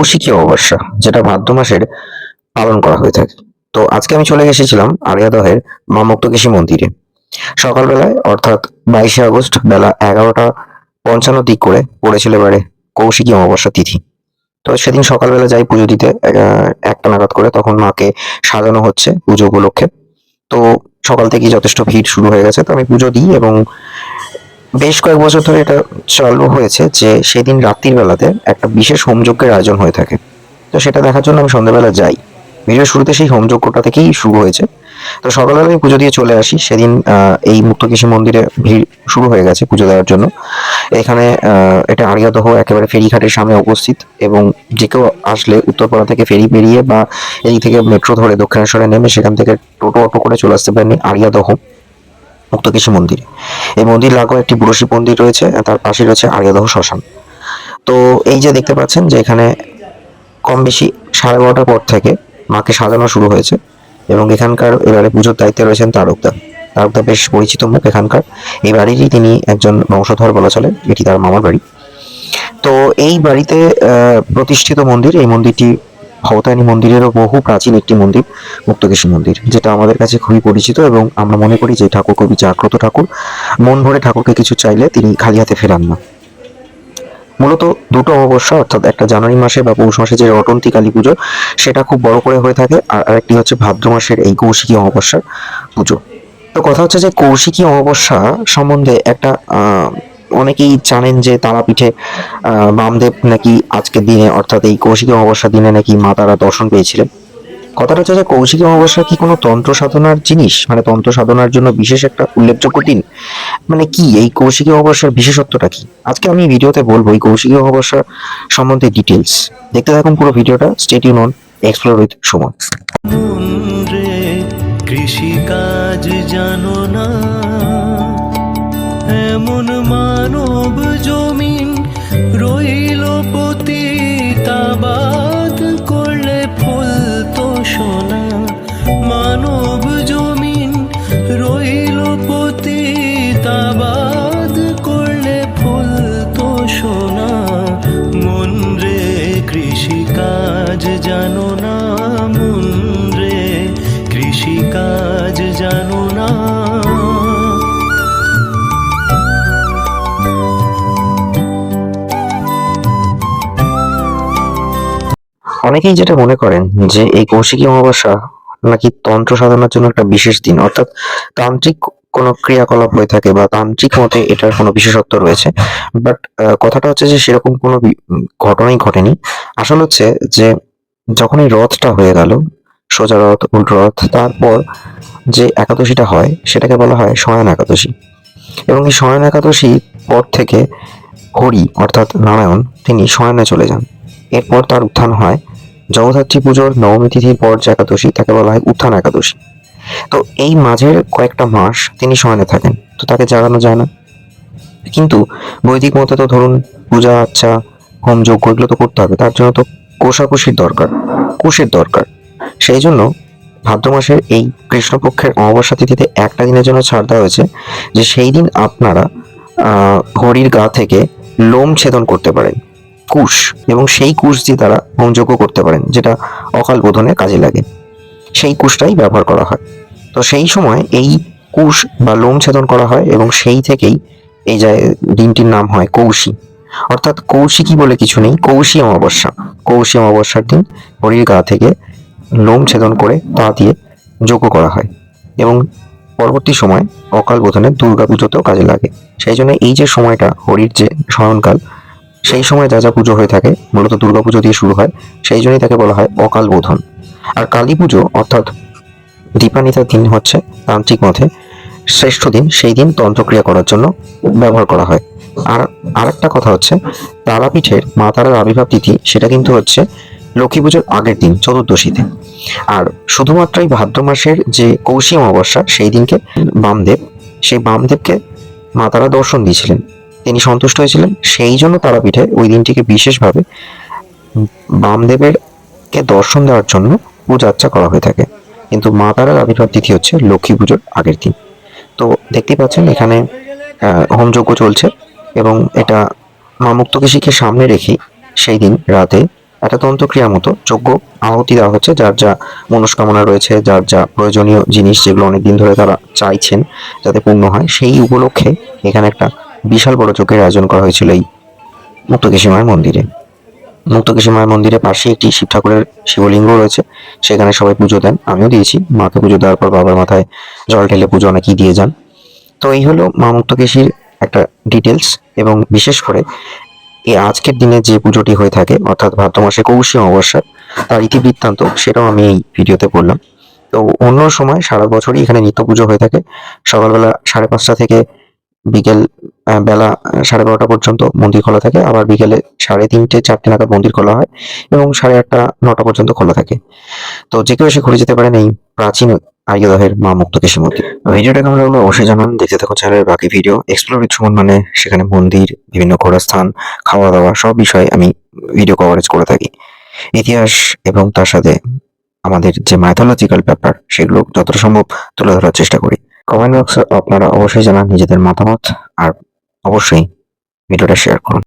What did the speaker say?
কৌশিকী অমাবস্যা যেটা ভাদ্র মাসের পালন করা হয়ে থাকে। তো আজকে আমি চলে এসেছিলাম আরিয়াদহের মা মুক্তকেশী মন্দিরে। সকালবেলায়, অর্থাৎ বাইশে আগস্ট বেলা এগারোটা পঞ্চান্ন দিক করে পড়েছিল এবারে কৌশিকী অমাবস্যা তিথি। তো সেদিন সকালবেলা যাই পুজো দিতে একটা নাগাদ করে তখন মাকে সাজানো হচ্ছে পুজো উপলক্ষে। তো সকাল থেকেই যথেষ্ট ভিড় শুরু হয়ে গেছে, তো আমি পুজো দিই এবং বেশ কয়েক বছর ধরে এটা চালু হয়েছে যে সেদিন রাত্রির বেলাতে একটা বিশেষ হোমযজ্ঞের আয়োজন হয়ে থাকে। তো সেটা দেখার জন্য আমি সন্ধ্যাবেলা যাই। ভিডিও শুরুতে সেই হোমযজ্ঞটা থেকেই শুরু হয়েছে। তো সকালবেলা আমি পুজো দিয়ে চলে আসি। সেদিন এই মুক্তকৃষি মন্দিরে ভিড় শুরু হয়ে গেছে পুজো দেওয়ার জন্য। এখানে এটা আরিয়াদহ একেবারে ফেরিঘাটের সামনে উপস্থিত এবং যে কেউ আসলে উত্তরপাড়া থেকে ফেরি পেরিয়ে বা এই থেকে মেট্রো ধরে দক্ষিণেশ্বরে নেমে সেখান থেকে টোটো অটো করে চলে আসতে পারেন আরিয়াদহ। মুক্তকৃষি মন্দির। এই মন্দির লাগোয়া একটি বুড়োশি মন্দির রয়েছে তার পাশে রয়েছে আরিয়াদহ শ্মশান। তো এই যে দেখতে পাচ্ছেন যে এখানে কম বেশি সাড়ে বারোটার পর থেকে মাকে সাজানো শুরু হয়েছে, এবং এখানকার এবারে পুজোর দায়িত্বে রয়েছেন তারকদা। তারকদা বেশ পরিচিত মুখ এখানকার। এই বাড়িরই তিনি একজন বংশধর বলা চলে, এটি তার মামার বাড়ি। তো এই বাড়িতে প্রতিষ্ঠিত মন্দির, এই মন্দিরটি ভবতারিণী মন্দিরেরও বহু প্রাচীন একটি মন্দির, মুক্তকেশী মন্দির, যেটা আমাদের কাছে খুবই পরিচিত এবং আমরা মনে করি যে ঠাকুর কবি জাগ্রত ঠাকুর। মন ভরে ঠাকুরকে কিছু চাইলে তিনি খালি হাতে ফেরান না। মূলত দুটো অমাবস্যা, অর্থাৎ একটা জানুয়ারি মাসে বা পৌষ মাসে যে রটন্তি কালী পুজো, সেটা খুব বড় করে হয়ে থাকে, আর আরেকটি হচ্ছে ভাদ্র মাসের এই কৌশিকী অমাবস্যার পুজো। তো কথা হচ্ছে যে কৌশিকী অমাবস্যা সম্বন্ধে একটা অনেকেই জানেন যে তারাপীঠে বামদেব নাকি আজকের দিনে, অর্থাৎ এই কৌশিকী অমাবস্যার দিনে নাকি মা তারা দর্শন পেয়েছিলেন। কথাটা হচ্ছে যে কৌশিকী অমাবস্যা কি কোনো তন্ত্র সাধনার জিনিস? মানে তন্ত্র সাধনার জন্য বিশেষ একটা উল্লেখযোগ্য দিন? মানে কি? এই কৌশিকী অমাবস্যার বিশেষত্বটা কি? আজকে আমি ভিডিওতে বলব এই কৌশিকী অমাবস্যা সম্বন্ধে ডিটেলস দেখতে থাকুন পুরো ভিডিওটা stay tuned on explore with Suman কৃষিকাজ জানো না। অনেকেই যেটা মনে করেন যে এই কৌশিকী অমাবস্যা নাকি তন্ত্র সাধনার জন্য একটা বিশেষ দিন, অর্থাৎ তান্ত্রিক কোনো ক্রিয়াকলাপ হয়ে থাকে বা তান্ত্রিক মতে এটার কোনো বিশেষত্ব রয়েছে। বাট কথাটা হচ্ছে যে সেরকম কোনো ঘটনাই ঘটেনি। আসল হচ্ছে যে যখন এই রথটা হয়ে গেল, সোজা রথ, উল্টো রথ, তারপর যে একাদশীটা হয়, সেটাকে বলা হয় শয়ন একাদশী। এবং এই শয়ন একাদশী পর থেকে হরি, অর্থাৎ নারায়ণ, তিনি শয়নে চলে যান। এরপর তার উত্থান হয় জগদ্ধাত্রী পুজোর নবমী তিথির পর যে একাদশী, তাকে বলা হয় উত্থান একাদশী। তো এই মাঝের কয়েকটা মাস তিনি শয়নে থাকেন, তো তাকে জাগানো যায় না। কিন্তু বৈদিক মতে তো ধরুন পূজা আচ্ছা হোম যজ্ঞ এগুলো তো করতে হবে, তার জন্য তো কোষাকুষির দরকার কুশের দরকার। সেই জন্য ভাদ্র মাসের এই কৃষ্ণপক্ষের অমাবস্যা তিথিতে একটা দিনের জন্য ছাড় দেওয়া হয়েছে, যে সেই দিন আপনারা হরির গা থেকে লোম ছেদন করতে পারেন। কুশ এবং সেই কুশ দিয়ে তারা হোমযজ্ঞ করতে পারেন, যেটা অকাল বোধনে কাজে লাগে। সেই কুশটাই ব্যবহার করা হয়। তো সেই সময় এই কুশ বা লোম ছেদন করা হয় এবং সেই থেকেই এই যে দিনটির নাম হয় কৌশী। অর্থাৎ কৌশিকী বলে কিছু নেই? কৌশী অমাবস্যা। কৌশী অমাবস্যার দিন হরির গা থেকে লোম ছেদন করে তা দিয়ে যজ্ঞ করা হয় এবং পরবর্তী সময় অকাল বোধনে দুর্গা পুজোতেও কাজে লাগে। সেই জন্য এই যে সময়টা হরির যে শয়নকাল সেই সময় যা যা পুজো হয়ে থাকে, মূলত দুর্গা পুজো দিয়ে শুরু হয়, সেই জন্যই তাকে বলা হয় অকাল বোধন। আর কালী পুজো, অর্থাৎ দীপানিতার দিন হচ্ছে তান্ত্রিক মতে শ্রেষ্ঠ দিন, সেই দিন তন্ত্রক্রিয়া করার জন্য ব্যবহার করা হয়। আর আরেকটা কথা হচ্ছে, তারাপীঠের মা তারার আবির্ভাব তিথি, সেটা কিন্তু হচ্ছে লক্ষ্মী পুজোর আগের দিন, চতুর্দশীতে। আর শুধুমাত্র এই ভাদ্র মাসের যে কৌশী অমাবস্যা, সেই দিনকে বামদেব, সেই বামদেবকে মা তারা দর্শন দিয়েছিলেন। তিনি সন্তুষ্ট হয়েছিলেন। সেই জন্য তারাপীঠে ওই দিনটিকে বিশেষভাবে বামদেবের কে দর্শন দেওয়ার জন্য পূজা আর্চা করা হয়ে থাকে। কিন্তু মা তারার আবির্ভাব তিথি হচ্ছে লক্ষ্মী পুজোর আগের দিন। তো দেখতেই পাচ্ছেন এখানে হোমযজ্ঞ চলছে এবং এটা মা মুক্তকেশীকে সামনে রেখে সেই দিন রাতে একটা তন্ত্রক্রিয়ার মতো যোগ্য আহুতি দেওয়া হচ্ছে। যার যা মনস্কামনা রয়েছে, যার যা প্রয়োজনীয় জিনিস যেগুলো অনেকদিন ধরে তারা চাইছেন যাতে পূর্ণ হয়, সেই উপলক্ষে এখানে একটা বিশাল বড় চোখের আয়োজন করা হয়েছিল এই মুক্তকেশী মায়ের মন্দিরে। মুক্তকেশী মায়ের মন্দিরের পাশে একটি শিব ঠাকুরের শিবলিঙ্গ রয়েছে, সেখানে সবাই পুজো দেন। আমিও দিয়েছি, মাকে পুজো দেওয়ার পর বাবার মাথায় জল ঢেলে পুজো অনেকেই দিয়ে যান। তো এই হলো মা মুক্তকেশীর একটা ডিটেলস এবং বিশেষ করে এই আজকের দিনে যে পুজোটি হয়ে থাকে, অর্থাৎ ভাদ্র মাসে কৌশী অমাবস্যা, তার ইতিবৃত্তান্ত, সেটাও আমি এই ভিডিওতে বললাম। তো অন্য সময় সারা বছরই এখানে নিত্য পুজো হয়ে থাকে। সকালবেলা সাড়ে পাঁচটা থেকে বিকেল বেলা সাড়ে বারোটা পর্যন্ত মন্দির খোলা থাকে। আবার বিকেলে সাড়ে তিনটে, চারটে নাগাদ মন্দির খোলা হয় এবং সাড়ে আটটা, নটা পর্যন্ত খোলা থাকে। তো যে কেউ এসে ঘুরে যেতে পারেন এই প্রাচীন আর্যদহের মা মুক্তকেশী মন্দির। ভিডিওটা কেমন লাগল অবশ্যই জানান দেখতে থাকুন চ্যানেলের বাকি ভিডিও এক্সপ্লোর উইথ মানে সেখানে মন্দির, বিভিন্ন ঘোরার স্থান খাওয়া দাওয়া সব বিষয়ে আমি ভিডিও কভারেজ করে থাকি। ইতিহাস এবং তার সাথে আমাদের যে মাইথোলজিক্যাল ব্যাপার, সেগুলো যতটা সম্ভব তুলে ধরার চেষ্টা করি। কমেন্ট বক্সে আপনারা অবশ্যই জানান নিজেদের মতামত আর অবশ্যই ভিডিওটা শেয়ার করুন।